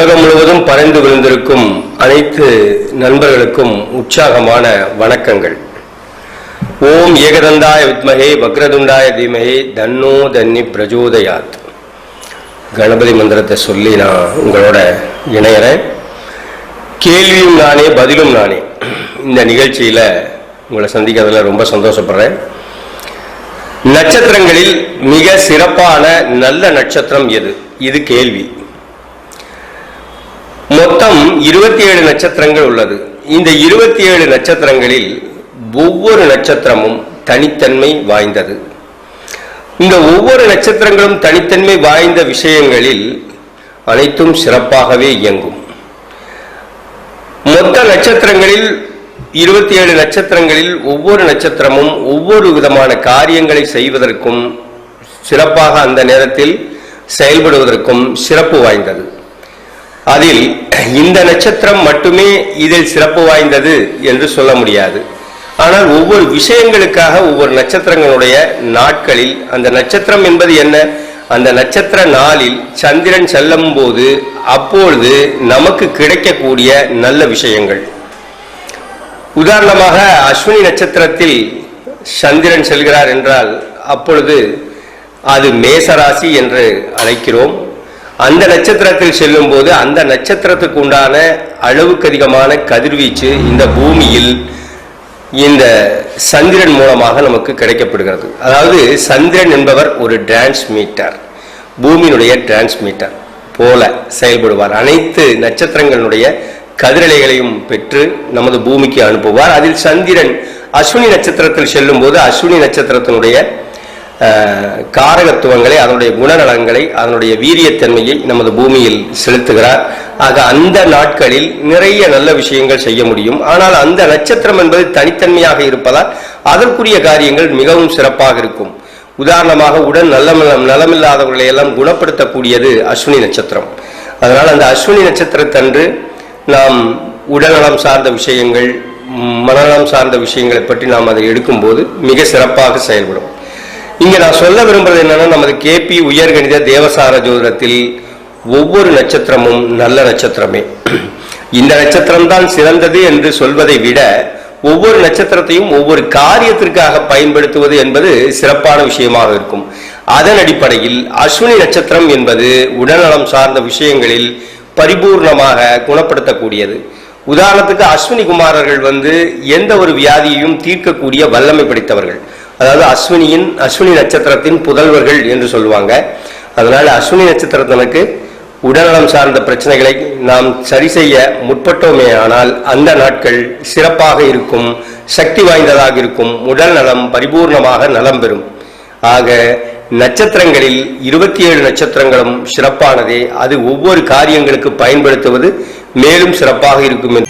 உலகம் முழுவதும் பறந்து விழுந்திருக்கும் அனைத்து நண்பர்களுக்கும் உற்சாகமான வணக்கங்கள். ஓம் ஏகதந்தாய வித்மகே வக்ரதுண்டாய தீமகே தன்னோ தன்னி பிரஜோதயாத். கணபதி மந்திரத்தை சொல்லி நான் உங்களோட இணையறேன். கேள்வியும் நானே பதிலும் நானே. இந்த நிகழ்ச்சியில் உங்களை சந்திக்கிறதுல ரொம்ப சந்தோஷப்படுறேன். நட்சத்திரங்களில் மிக சிறப்பான நல்ல நட்சத்திரம் எது? இது கேள்வி. மொத்தம் இருபத்தி ஏழு நட்சத்திரங்கள் உள்ளது. இந்த இருபத்தி ஏழு நட்சத்திரங்களில் ஒவ்வொரு நட்சத்திரமும் தனித்தன்மை வாய்ந்தது. இந்த ஒவ்வொரு நட்சத்திரங்களும் தனித்தன்மை வாய்ந்த விஷயங்களில் அனைத்தும் சிறப்பாகவே இயங்கும். மொத்த நட்சத்திரங்களில் இருபத்தி ஏழு நட்சத்திரங்களில் ஒவ்வொரு நட்சத்திரமும் ஒவ்வொரு விதமான காரியங்களை செய்வதற்கும் சிறப்பாக அந்த நேரத்தில் செயல்படுவதற்கும் சிறப்பு வாய்ந்தது. அதில் இந்த நட்சத்திரம் மட்டுமே இதில் சிறப்பு வாய்ந்தது என்று சொல்ல முடியாது. ஆனால் ஒவ்வொரு விஷயங்களுக்காக ஒவ்வொரு நட்சத்திரங்களுடைய நாட்களில் அந்த நட்சத்திரம் என்பது என்ன? அந்த நட்சத்திர நாளில் சந்திரன் செல்லும் போது அப்பொழுது நமக்கு கிடைக்கக்கூடிய நல்ல விஷயங்கள். உதாரணமாக அஸ்வினி நட்சத்திரத்தில் சந்திரன் செல்கிறார் என்றால் அப்பொழுது அது மேசராசி என்று அழைக்கிறோம். அந்த நட்சத்திரத்தில் செல்லும் போது அந்த நட்சத்திரத்துக்கு உண்டான அளவுக்கு அதிகமான கதிர்வீச்சு இந்த பூமியில் இந்த சந்திரன் மூலமாக நமக்கு கிடைக்கப்படுகிறது. அதாவது சந்திரன் என்பவர் ஒரு டிரான்ஸ்மீட்டர் பூமியினுடைய டிரான்ஸ்மீட்டர் போல செயல்படுவார். அனைத்து நட்சத்திரங்களுடைய கதிரலைகளையும் பெற்று நமது பூமிக்கு அனுப்புவார். அதில் சந்திரன் அஸ்வினி நட்சத்திரத்தில் செல்லும் போது அஸ்வினி நட்சத்திரத்தினுடைய காரகத்துவங்களை அதனுடைய குணநலன்களை அதனுடைய வீரியத்தன்மையை நமது பூமியில் செலுத்துகிறார். ஆக அந்த நாட்களில் நிறைய நல்ல விஷயங்கள் செய்ய முடியும். ஆனால் அந்த நட்சத்திரம் என்பது தனித்தன்மையாக இருப்பதால் அதற்குரிய காரியங்கள் மிகவும் சிறப்பாக இருக்கும். உதாரணமாக உடல் நலம் நலமில்லாதவர்களை எல்லாம் குணப்படுத்தக்கூடியது அஸ்வினி நட்சத்திரம். அதனால் அந்த அஸ்வினி நட்சத்திரத்தன்று நாம் உடல்நலம் சார்ந்த விஷயங்கள் மனநலம் சார்ந்த விஷயங்களை பற்றி நாம் அதை எடுக்கும்போது மிக சிறப்பாக செயல்படும். இங்க நான் சொல்ல விரும்புறது என்னன்னா நமது கேபி உயர்கணித தேவசார ஜோதிடத்தில் ஒவ்வொரு நட்சத்திரமும் நல்ல நட்சத்திரமே. இந்த நட்சத்திரம் தான் சிறந்தது என்று சொல்வதை விட ஒவ்வொரு நட்சத்திரத்தையும் ஒவ்வொரு காரியத்திற்காக பயன்படுத்துவது என்பது சிறப்பான விஷயமாக இருக்கும். அதன் அடிப்படையில் அஸ்வினி நட்சத்திரம் என்பது உடல்நலம் சார்ந்த விஷயங்களில் பரிபூர்ணமாக குணப்படுத்தக்கூடியது. உதாரணத்துக்கு அஸ்வினி குமாரர்கள் வந்து எந்த ஒரு வியாதியையும் தீர்க்கக்கூடிய வல்லமை படைத்தவர்கள். அதாவது அஸ்வினியின் அஸ்வினி நட்சத்திரத்தின் புதல்வர்கள் என்று சொல்லுவாங்க. அதனால அஸ்வினி நட்சத்திரத்தினருக்கு உடல்நலம் சார்ந்த பிரச்சனைகளை நாம் சரி செய்ய முற்பட்டோமே ஆனால் அந்த நாட்கள் சிறப்பாக இருக்கும் சக்தி வாய்ந்ததாக இருக்கும் உடல் நலம் பரிபூர்ணமாக நலம் பெறும். ஆக நட்சத்திரங்களில் இருபத்தி ஏழு நட்சத்திரங்களும் சிறப்பானதே. அது ஒவ்வொரு காரியங்களுக்கு பயன்படுத்துவது மேலும் சிறப்பாக இருக்கும் என்று